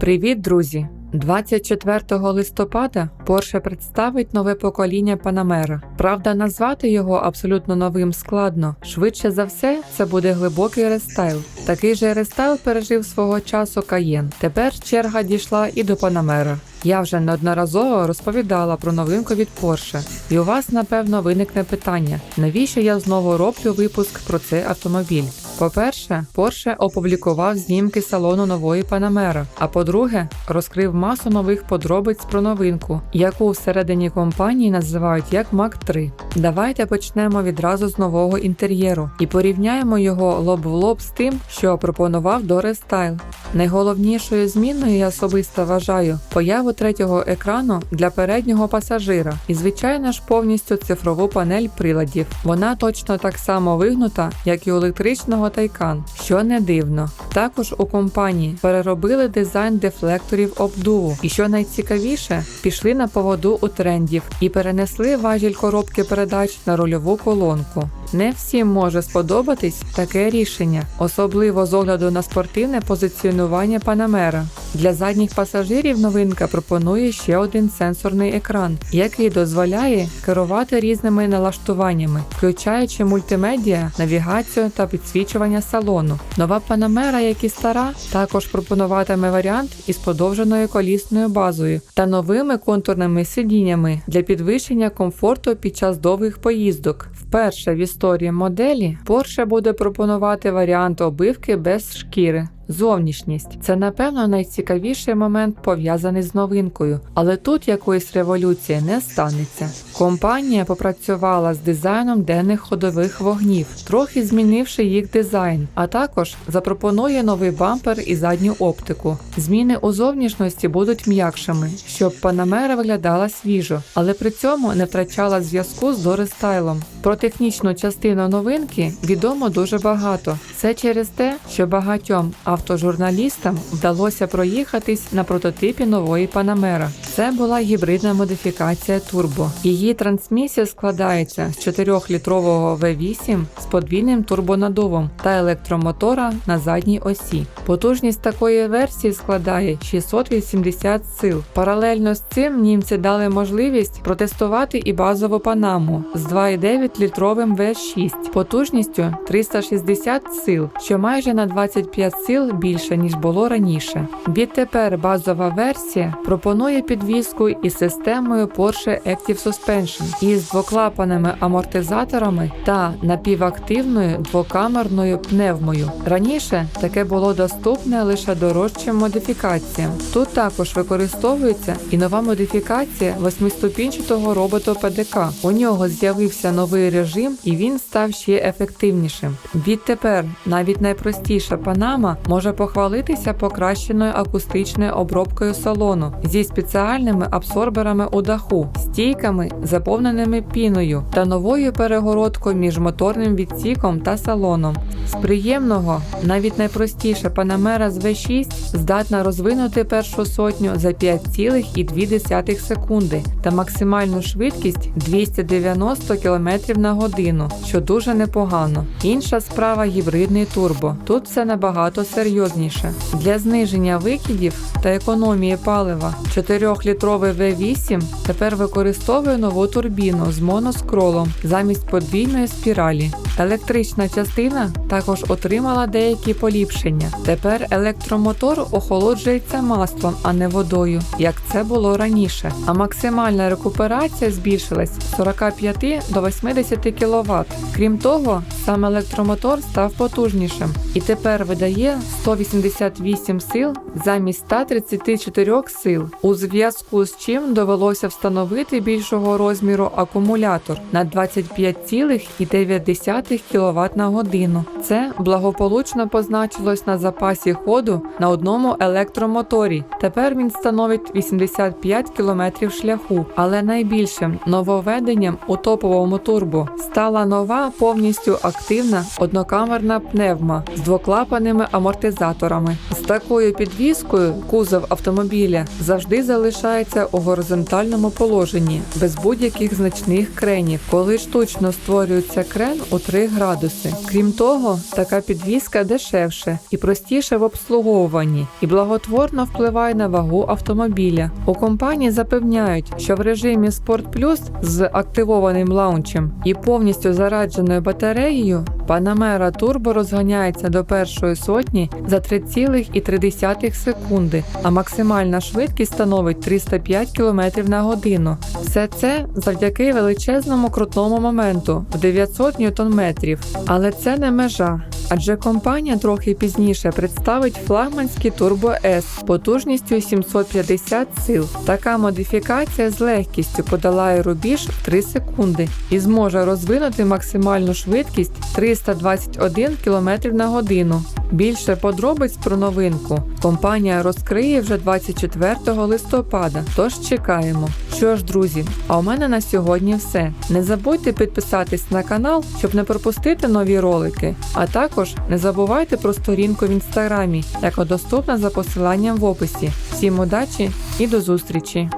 Привіт, друзі! 24 листопада Porsche представить нове покоління Panamera. Правда, назвати його абсолютно новим складно. Швидше за все, це буде глибокий рестайл. Такий же рестайл пережив свого часу Cayenne. Тепер черга дійшла і до Panamera. Я вже неодноразово розповідала про новинку від Porsche, і у вас напевно виникне питання: навіщо я знову роблю випуск про цей автомобіль? По-перше, Порше опублікував знімки салону нової Панамера. а по-друге, розкрив масу нових подробиць про новинку, яку всередині компанії називають як Mac 3. Давайте почнемо відразу з нового інтер'єру і порівняємо його лоб в лоб з тим, що пропонував Style. Найголовнішою зміною я особисто вважаю появу третього екрану для переднього пасажира і, звичайно ж, повністю цифрову панель приладів. Вона точно так само вигнута, як і у електричного тайкан, що не дивно. Також у компанії переробили дизайн дефлекторів обдуву, і що найцікавіше, пішли на поводу у трендів і перенесли важіль коробки передач на рульову колонку. Не всім може сподобатись таке рішення, особливо з огляду на спортивне позиціонування Panamera. Для задніх пасажирів новинка пропонує ще один сенсорний екран, який дозволяє керувати різними налаштуваннями, включаючи мультимедіа, навігацію та підсвічування салону. Нова Panamera, як і стара, також пропонуватиме варіант із подовженою колісною базою та новими контурними сидіннями для підвищення комфорту під час довгих поїздок. Вперше в історії моделі Porsche буде пропонувати варіант обивки без шкіри. Зовнішність це напевно найцікавіший момент пов'язаний з новинкою, але тут якоїсь революції не станеться. Компанія попрацювала з дизайном денних ходових вогнів, трохи змінивши їх дизайн, а також запропонує новий бампер і задню оптику. Зміни у зовнішності будуть м'якшими, щоб Panamera виглядала свіжо, але при цьому не втрачала зв'язку з дорестайлом. Про технічну частину новинки відомо дуже багато. Це через те, що багатьом автожурналістам вдалося проїхатись на прототипі нової Panamera. Це була гібридна модифікація турбо. Її трансмісія складається з 4-літрового V8 з подвійним турбонадувом та електромотора на задній осі. Потужність такої версії складає 680 сил. Паралельно з цим німці дали можливість протестувати і базову панаму з 2,9 літровим V6 потужністю 360 сил, що майже на 25 сил більше ніж було раніше. Відтепер базова версія пропонує підвіску із системою Porsche Active Suspension із двоклапаними амортизаторами та напівактивною двокамерною пневмою. Раніше таке було доступне лише дорожчим модифікаціям. Тут також використовується і нова модифікація восьмиступінчатого робота ПДК. У нього з'явився новий режим, і він став ще ефективнішим. Відтепер навіть найпростіша панама може похвалитися покращеною акустичною обробкою салону зі спеціальними абсорберами у даху, стійками, заповненими піною та новою перегородкою між моторним відсіком та салоном. З приємного, навіть найпростіша Panamera з V6 здатна розвинути першу сотню за 5,2 секунди та максимальну швидкість 290 км на годину, що дуже непогано. Інша справа гібридний турбо. Тут все набагато серйозніше. Для зниження викидів та економії палива 4-літровий V8 тепер використовує нову турбіну з моноскролом замість подвійної спіралі. Електрична частина також отримала деякі поліпшення. Тепер електромотор охолоджується маслом, а не водою, як це було раніше. А максимальна рекуперація збільшилась з 45 до 80 кВт. Крім того, сам електромотор став потужнішим і тепер видає 188 сил замість 134 сил, у зв'язку з чим довелося встановити більшого розміру акумулятор на 25,9 кВт на годину. Це благополучно позначилось на запасі ходу на одному електромоторі. Тепер він становить 85 км шляху, але найбільшим нововведенням у топовому турбо стала нова повністю активна однокамерна пневма з двоклапаними амортизаторами. З такою підвіскою кузов автомобіля завжди залишається у горизонтальному положенні без будь-яких значних кренів, коли штучно створюється крен у 3 градуси. Крім того, така підвізка дешевше і простіше в обслуговуванні, і благотворно впливає на вагу автомобіля. У компанії запевняють, що в режимі Sport Plus з активованим лаунчем і повністю зарадженою батареєю Panamera Турбо розганяється до першої сотні за 3,3 секунди, а максимальна швидкість становить 305 км на годину. Все це завдяки величезному крутному моменту в 900 ньютон-метрів. Але це не межа. Адже компанія трохи пізніше представить флагманський Turbo S потужністю 750 сил. Така модифікація з легкістю подолає рубіж в 3 секунди і зможе розвинути максимальну швидкість 321 км на годину. Більше подробиць про новинку компанія розкриє вже 24 листопада. Тож чекаємо. Що ж, друзі, а у мене на сьогодні все. Не забудьте підписатись на канал, щоб не пропустити нові ролики. А також не забувайте про сторінку в інстаграмі, яка доступна за посиланням в описі. Всім удачі і до зустрічі!